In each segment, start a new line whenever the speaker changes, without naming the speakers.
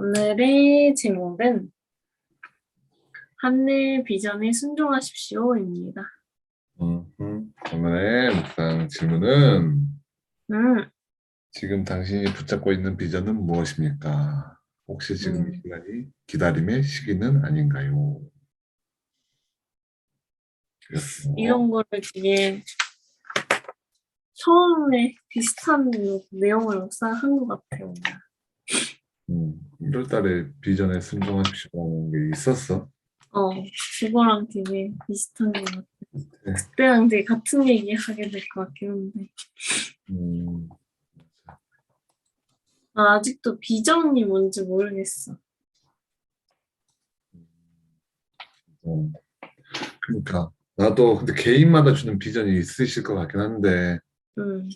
오늘의 제목은 하늘 비전에 순종하십시오입니다.
음. 오늘의 묵상 질문은
음,
지금 당신이 붙잡고 있는 비전은 무엇입니까? 혹시 지금 이
음.
시간이 기다림의 시기는 아닌가요?
이런 거를 되게 처음에 비슷한 내용을 묵상한 것 같아요.
음, 1월 달에 비전에 순종하십시오라는 게 있었어.
어, 그거랑 되게 비슷한 것 같아요.
네.
그때랑 되게 같은 얘기 하게 될 것 같긴 한데.
음,
나 아직도 비전이 뭔지 모르겠어.
어. 그러니까 나도 근데 개인마다 주는 비전이 있으실 것 같긴 한데
음,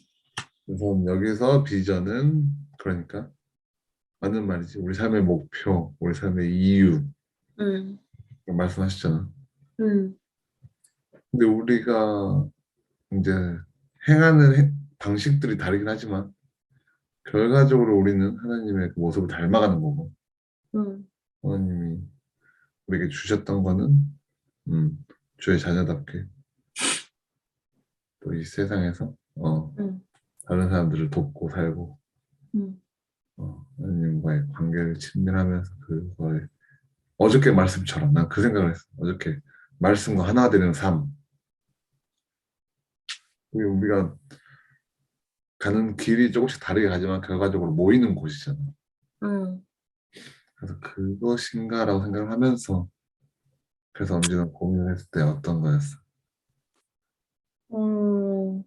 우선 여기서 비전은 그러니까 맞는 말이지. 우리 삶의 목표, 우리 삶의 이유.
음,
말씀하셨잖아.
음,
근데 우리가 이제 행하는 해- 방식들이 다르긴 하지만 결과적으로 우리는 하나님의 그 모습을 닮아가는 거고.
음,
하나님이 우리에게 주셨던 거는 음, 주의 자녀답게 또 이 세상에서 어,
음,
다른 사람들을 돕고 살고
음,
어, 하나님과의 관계를 친밀하면서 그거에 어저께 말씀처럼 난 그 생각을 했어. 어저께 말씀과 하나 되는 삶. 우리- 우리가 가는 길이 조금씩 다르게 가지만 결과적으로 모이는 곳이잖아.
음,
그래서 그것인가라고 생각을 하면서 그래서 언제나 고민을 했을 때 어떤 거였어?
음.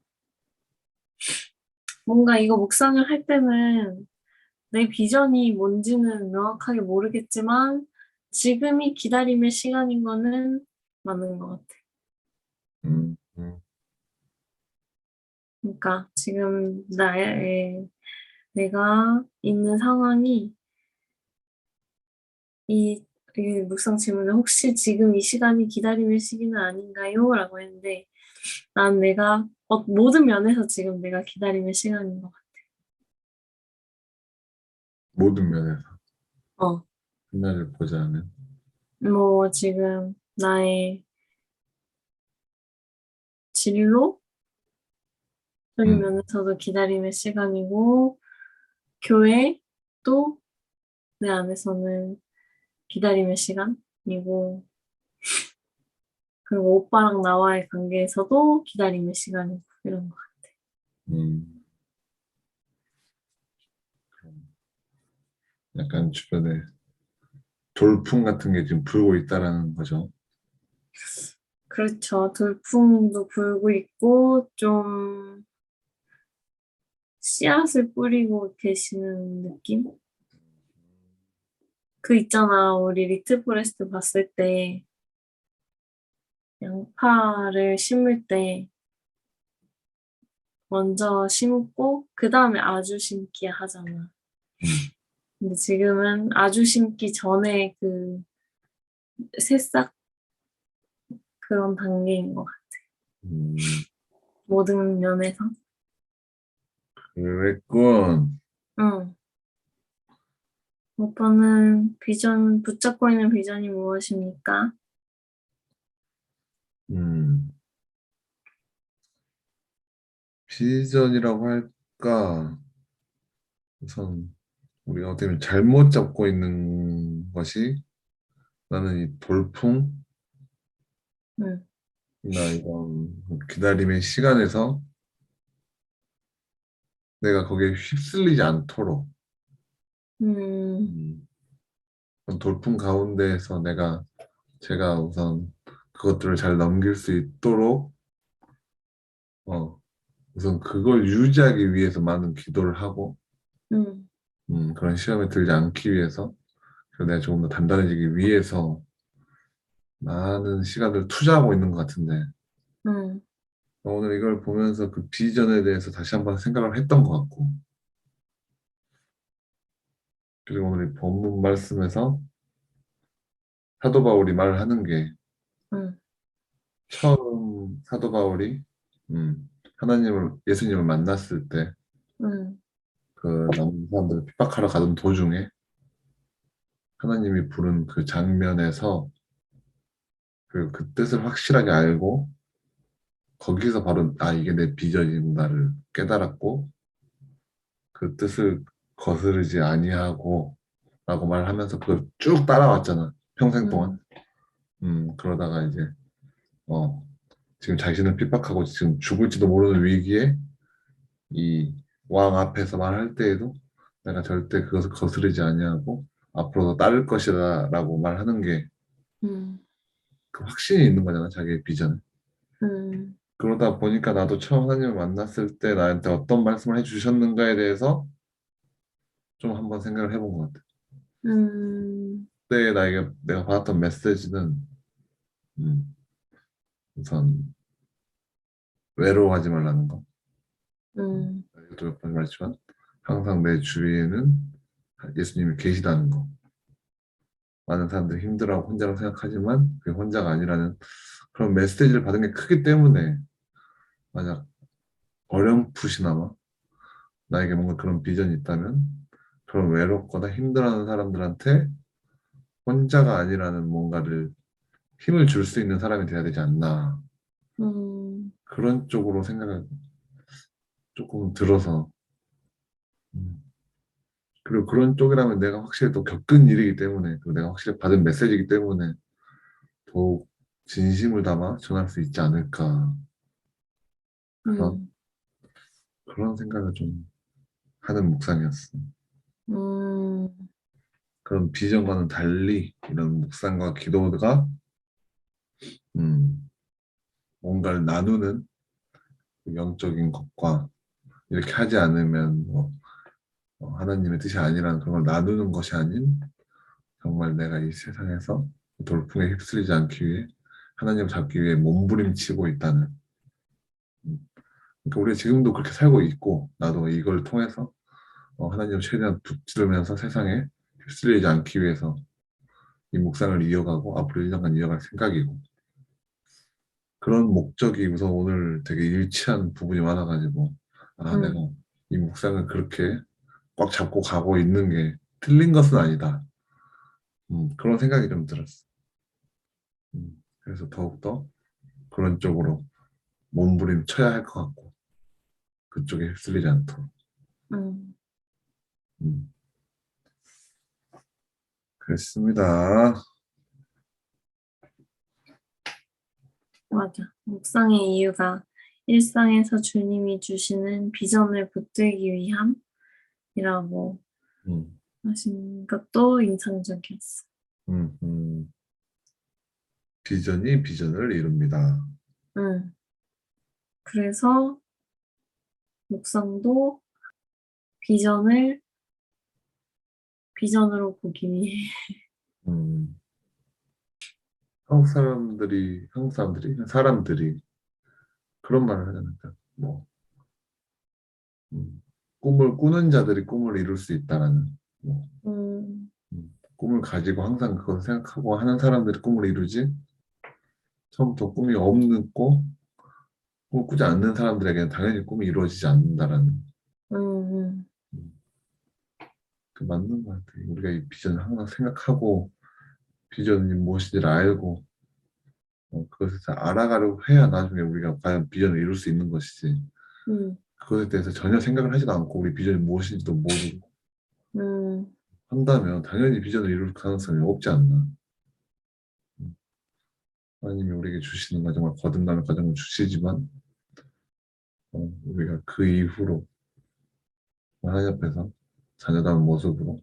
뭔가 이거 묵상을 할 때는 내 비전이 뭔지는 명확하게 모르겠지만 지금이 기다림의 시간인 거는 맞는 것 같아.
음, 음,
그러니까 지금 나의 내가 있는 상황이 이, 이 묵상 질문에 혹시 지금 이 시간이 기다림의 시기는 아닌가요? 라고 했는데 난 내가 어, 모든 면에서 지금 내가 기다림의 시간인 것
모든 면에서.
어.
하나를 보자면
뭐 지금 나의 진로 적인
음.
면에서도 기다림의 시간이고 교회 또 내 안에서는 기다림의 시간이고 그리고 오빠랑 나와의 관계에서도 기다림의 시간이고 이런 거 같아.
음, 약간 주변에 돌풍 같은 게 지금 불고 있다라는 거죠
그렇죠. 돌풍도 불고 있고 좀 씨앗을 뿌리고 계시는 느낌? 그 있잖아. 우리 리트 포레스트 봤을 때 양파를 심을 때 먼저 심고 그 다음에 아주 심기 하잖아.
음,
근데 지금은 아주 심기 전에 그 새싹 그런 단계인 것 같아.
음,
모든 면에서.
그랬군
응. 오빠는 비전, 붙잡고 있는 비전이 무엇입니까?
음, 비전이라고 할까 우선 우리가 어떻게 보면 잘못 잡고 있는 것이 나는 이 돌풍?
응.
나 이런 기다림의 시간에서 내가 거기에 휩쓸리지 않도록.
음,
음, 돌풍 가운데에서 내가 제가 우선 그것들을 잘 넘길 수 있도록 어, 우선 그걸 유지하기 위해서 많은 기도를 하고
음,
음, 그런 시험에 들지 않기 위해서 내가 조금 더 단단해지기 위해서 많은 시간을 투자하고 있는 것 같은데.
음,
오늘 이걸 보면서 그 비전에 대해서 다시 한번 생각을 했던 것 같고. 그리고 오늘 이 본문 말씀에서 사도 바울이 말을 하는 게
음,
처음 사도 바울이 음, 하나님을 예수님을 만났을 때
음,
그 남은 사람들을 핍박하러 가던 도중에 하나님이 부른 그 장면에서 그, 그 뜻을 확실하게 알고 거기서 바로 아 이게 내 비전인가를 깨달았고 그 뜻을 거스르지 아니하고 라고 말하면서 그걸 쭉 따라왔잖아 평생 동안. 음 그러다가 이제 어 지금 자신을 핍박하고 지금 죽을지도 모르는 위기에 이 왕 앞에서 말할 때에도 내가 절대 그것을 거스르지 아니하고 앞으로도 따를 것이다 라고 말하는 게그
음,
확신이 있는 거잖아 자기의 비전에
음,
그러다 보니까 나도 처음 하나님을 만났을 때 나한테 어떤 말씀을 해주셨는가에 대해서 좀 한번 생각을 해본 것 같아.
음,
그때 나에게 내가 받았던 메시지는 음, 우선 외로워하지 말라는 거.
음,
몇번 말했지만 항상 내 주위에는 예수님이 계시다는 거. 많은 사람들이 힘들어하고 혼자라고 생각하지만 그게 혼자가 아니라는 그런 메시지를 받은 게 크기 때문에 만약 어렴풋이나마 나에게 뭔가 그런 비전이 있다면 그런 외롭거나 힘들어하는 사람들한테 혼자가 아니라는 뭔가를 힘을 줄 수 있는 사람이 돼야 되지 않나
음,
그런 쪽으로 생각을 조금 들어서 음. 그리고 그런 쪽이라면 내가 확실히 또 겪은 일이기 때문에 그리고 내가 확실히 받은 메시지이기 때문에 더욱 진심을 담아 전할 수 있지 않을까 그런
음,
그런 생각을 좀 하는 묵상이었어.
음,
그런 비전과는 달리 이런 묵상과 기도가 음, 뭔가를 나누는 그 영적인 것과 이렇게 하지 않으면 뭐, 어, 하나님의 뜻이 아니라는 그런 걸 나누는 것이 아닌 정말 내가 이 세상에서 돌풍에 휩쓸리지 않기 위해 하나님을 잡기 위해 몸부림치고 있다는. 음, 그러니까 우리가 지금도 그렇게 살고 있고 나도 이걸 통해서 어, 하나님을 최대한 붙들으면서 세상에 휩쓸리지 않기 위해서 이 묵상을 이어가고 앞으로 1년간 이어갈 생각이고 그런 목적이 우선 오늘 되게 일치한 부분이 많아가지고 아
음.
내가 이 묵상을 그렇게 꽉 잡고 가고 있는 게 틀린 것은 아니다 음, 그런 생각이 좀 들었어 음, 그래서 더욱더 그런 쪽으로 몸부림 쳐야 할 것 같고 그쪽에 휩쓸리지 않도록
음.
음. 그렇습니다
맞아. 묵상의 이유가 일상에서 주님이 주시는 비전을 붙들기 위함이라고
음,
하신 것도 인상적이었어.
음, 음. 비전이 비전을 이룹니다
응. 그래서 묵상도 비전을 비전으로 보기 위해.
음. 한국 사람들이 한국 사람들이 사람들이 그런 말을 하잖아요. 그러니까 뭐 음, 꿈을 꾸는 자들이 꿈을 이룰 수 있다라는 뭐,
음,
음, 꿈을 가지고 항상 그걸 생각하고 하는 사람들이 꿈을 이루지 처음부터 꿈이 없고 꿈을 꾸지 않는 사람들에게는 당연히 꿈이 이루어지지 않는다라는
음,
그 맞는 것 같아요. 우리가 이 비전을 항상 생각하고 비전이 무엇인지를 알고 어, 그것을 잘 알아가려고 해야 나중에 우리가 과연 비전을 이룰 수 있는 것이지
음,
그것에 대해서 전혀 생각을 하지도 않고 우리 비전이 무엇인지도 모르고
음,
한다면 당연히 비전을 이룰 가능성이 없지 않나. 음. 하나님이 우리에게 주시는 과정을 거듭나는 과정을 주시지만 어, 우리가 그 이후로 하나님 앞에서 자녀다운 모습으로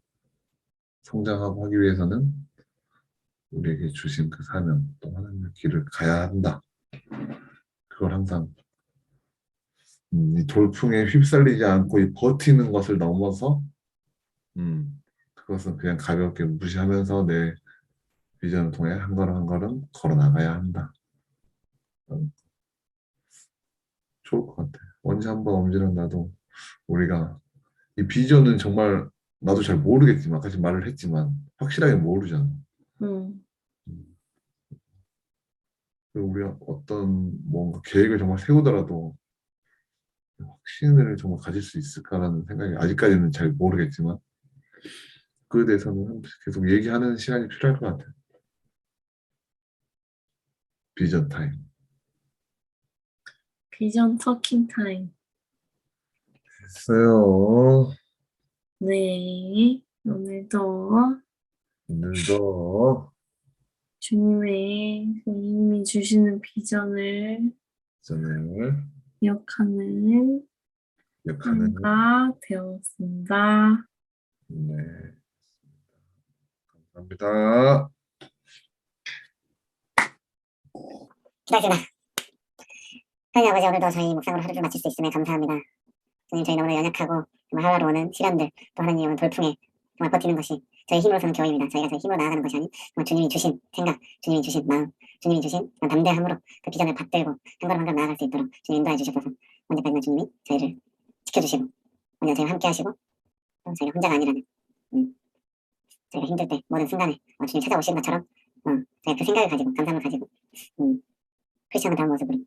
성장하고 하기 위해서는 우리에게 주신 그 사명 또 하나님의 길을 가야 한다. 그걸 항상 음, 이 돌풍에 휩쓸리지 않고 이 버티는 것을 넘어서 음, 그것은 그냥 가볍게 무시하면서 내 비전을 통해 한 걸음 한 걸음 걸어 나가야 한다. 음, 좋을 것 같아. 언제 한번 엄지랑 나도 우리가 이 비전은 정말 나도 잘 모르겠지만 아까 말을 했지만 확실하게 모르잖아.
음,
그리고 우리가 어떤 뭔가 계획을 정말 세우더라도 확신을 정말 가질 수 있을까라는 생각이 아직까지는 잘 모르겠지만 그거에 대해서는 한- 계속 얘기하는 시간이 필요할 것 같아요. 비전 타임.
비전 터킹 타임.
됐어요.
네. 오늘도
오늘도
주님의 그 이님이 주시는 비전을
비전을
기억하는
기억하는
하루가 되었습니다.
네. 감사합니다.
기다리겠습니다. 하나님 아버지 오늘도 저희 묵상으로 하루를 마칠 수 있음에 감사합니다. 주님 저희 너무나 연약하고 정말 하루하루 오는 시간들 또 하나님 오늘 돌풍에 정말 버티는 것이 저희 힘으로서는 겨우입니다. 저희가 저희 힘으로 나아가는 것이 아닌 정말 주님이 주신 생각, 주님이 주신 마음, 주님이 주신 그런 담대함으로 그 비전을 받들고 한 걸음 한 걸음 나아갈 수 있도록 주님 인도해 주셔서 언제까지나 주님이 저희를 지켜주시고 언제나 저희와 함께 하시고 또 저희가 혼자가 아니라는 음, 저희가 힘들 때 모든 순간에 어, 주님 찾아오신 것처럼 어, 저희가 그 생각을 가지고 감사함을 가지고 음, 크리스천을 다운 모습으로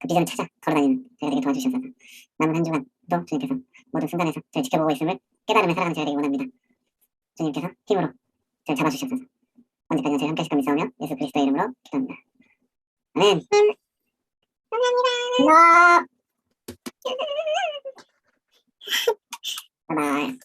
그 비전을 찾아 걸어다니는 저희가 되게 도와주셔서 남은 한 주간도 주님께서 모든 순간에서 저희 지켜보고 있음을 깨달으며 살아가는 저희가 되기 원합니다. 주님께서 힘으로 저희 잡아주셔서 언제까지나 저희 함께 하실 겁니다. 믿사오며 예수 그리스도의 이름으로 기도합니다. 아멘. 감사합니다. 바이바이.